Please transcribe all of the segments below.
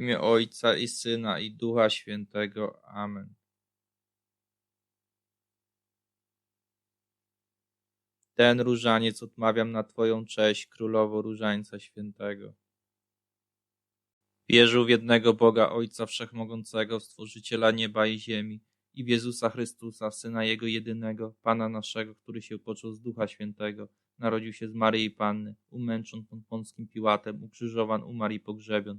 imię Ojca i Syna i Ducha Świętego. Amen. Ten różaniec odmawiam na Twoją cześć, Królowo Różańca Świętego. Wierzę w jednego Boga, Ojca Wszechmogącego, Stworzyciela nieba i ziemi i w Jezusa Chrystusa, Syna Jego jedynego, Pana naszego, który się począł z Ducha Świętego, narodził się z Maryi Panny, umęczon pod Pąckim Piłatem, ukrzyżowan, umarł i pogrzebion,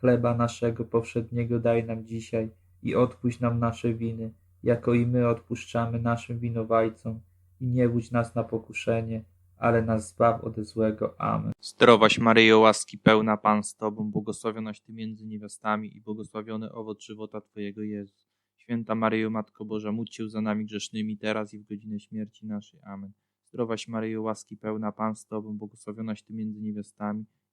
Chleba naszego powszedniego daj nam dzisiaj i odpuść nam nasze winy, jako i my odpuszczamy naszym winowajcom. I nie wódź nas na pokuszenie, ale nas zbaw ode złego. Amen. Zdrowaś Maryjo, łaski pełna Pan z Tobą, błogosławionaś Ty między niewiastami i błogosławiony owoc żywota Twojego Jezus. Święta Maryjo, Matko Boża, módl się za nami grzesznymi, teraz i w godzinę śmierci naszej. Amen. Zdrowaś Maryjo, łaski pełna Pan z Tobą, błogosławionaś Ty między niewiastami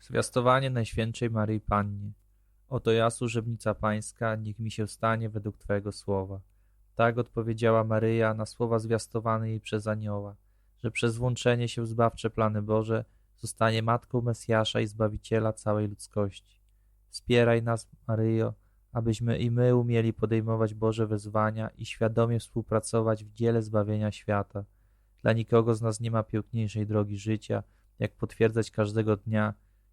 Zwiastowanie Najświętszej Maryi Pannie. Oto ja, służebnica Pańska, niech mi się stanie według Twojego słowa. Tak odpowiedziała Maryja na słowa zwiastowane jej przez anioła, że przez włączenie się w zbawcze plany Boże zostanie Matką Mesjasza i Zbawiciela całej ludzkości. Wspieraj nas, Maryjo, abyśmy i my umieli podejmować Boże wezwania i świadomie współpracować w dziele zbawienia świata. Dla nikogo z nas nie ma piękniejszej drogi życia, jak potwierdzać każdego dnia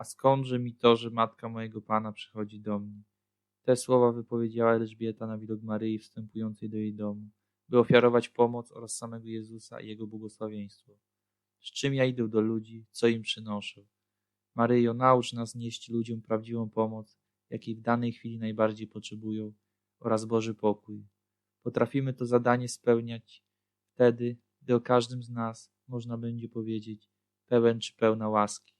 A skądże mi to, że matka mojego Pana przychodzi do mnie? Te słowa wypowiedziała Elżbieta na widok Maryi wstępującej do jej domu, by ofiarować pomoc oraz samego Jezusa i Jego błogosławieństwo. Z czym ja idę do ludzi, co im przynoszę? Maryjo, naucz nas nieść ludziom prawdziwą pomoc, jakiej w danej chwili najbardziej potrzebują, oraz Boży pokój. Potrafimy to zadanie spełniać wtedy, gdy o każdym z nas można będzie powiedzieć pełen czy pełna łaski,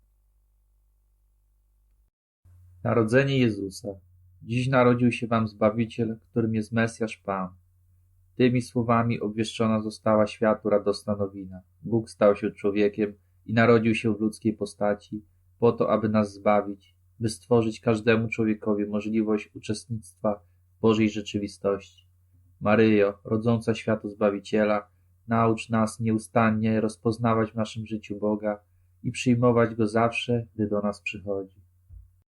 Narodzenie Jezusa. Dziś narodził się wam Zbawiciel, którym jest Mesjasz Pan. Tymi słowami obwieszczona została światu radosna nowina. Bóg stał się człowiekiem i narodził się w ludzkiej postaci, po to, aby nas zbawić, by stworzyć każdemu człowiekowi możliwość uczestnictwa w Bożej rzeczywistości. Maryjo, rodząca światu Zbawiciela, Naucz nas nieustannie rozpoznawać w naszym życiu Boga i przyjmować Go zawsze, gdy do nas przychodzi.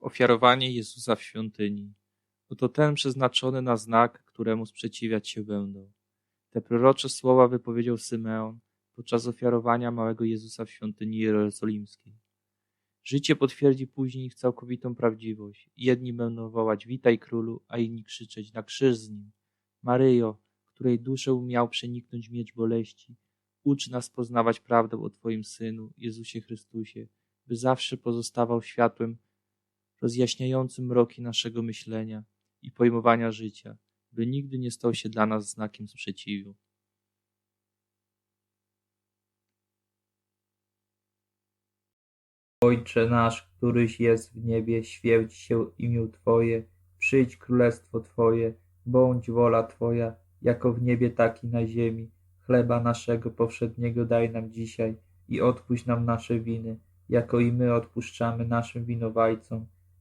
Ofiarowanie Jezusa w świątyni. Oto ten przeznaczony na znak, któremu sprzeciwiać się będą. Te prorocze słowa wypowiedział Symeon podczas ofiarowania małego Jezusa w świątyni jerozolimskiej. Życie potwierdzi później ich całkowitą prawdziwość. Jedni będą wołać witaj królu, a inni krzyczeć na krzyż z nim. Maryjo, której duszę miał przeniknąć miecz boleści, ucz nas poznawać prawdę o Twoim Synu, Jezusie Chrystusie, by zawsze pozostawał światłem rozjaśniającym mroki naszego myślenia i pojmowania życia, by nigdy nie stał się dla nas znakiem sprzeciwu. Ojcze nasz, któryś jest w niebie, święć się imię Twoje, przyjdź królestwo Twoje, bądź wola Twoja, jako w niebie, tak i na ziemi. Chleba naszego powszedniego daj nam dzisiaj i odpuść nam nasze winy, jako i my odpuszczamy naszym winowajcom.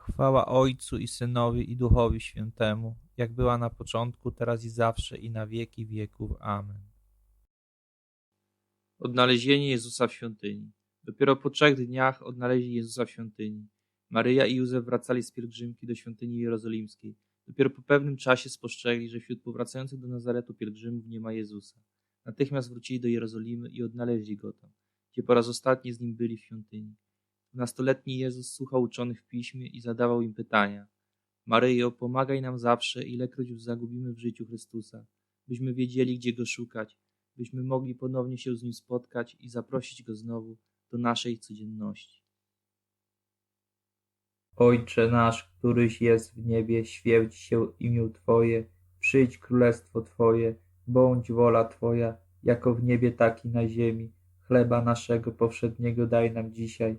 Chwała Ojcu i Synowi i Duchowi Świętemu, jak była na początku, teraz i zawsze i na wieki wieków. Amen. Odnalezienie Jezusa w świątyni. Dopiero po trzech dniach odnaleźli Jezusa w świątyni. Maryja i Józef wracali z pielgrzymki do świątyni jerozolimskiej. Dopiero po pewnym czasie spostrzegli, że wśród powracających do Nazaretu pielgrzymów nie ma Jezusa. Natychmiast wrócili do Jerozolimy i odnaleźli go tam, gdzie po raz ostatni z nim byli w świątyni. Dwunastoletni Jezus słuchał uczonych w piśmie i zadawał im pytania. Maryjo, pomagaj nam zawsze, ilekroć już zagubimy w życiu Chrystusa, byśmy wiedzieli, gdzie Go szukać, byśmy mogli ponownie się z Nim spotkać i zaprosić Go znowu do naszej codzienności. Ojcze nasz, któryś jest w niebie, święć się imię Twoje, przyjdź królestwo Twoje, bądź wola Twoja, jako w niebie, tak i na ziemi. Chleba naszego powszedniego daj nam dzisiaj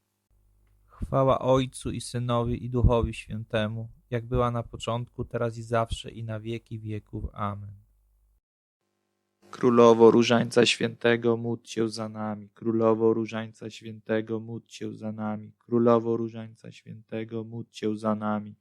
Chwała Ojcu i Synowi i Duchowi Świętemu, jak była na początku, teraz i zawsze i na wieki wieków. Amen. Królowo Różańca Świętego, módl się za nami. Królowo Różańca Świętego, módl się za nami. Królowo Różańca Świętego, módl się za nami.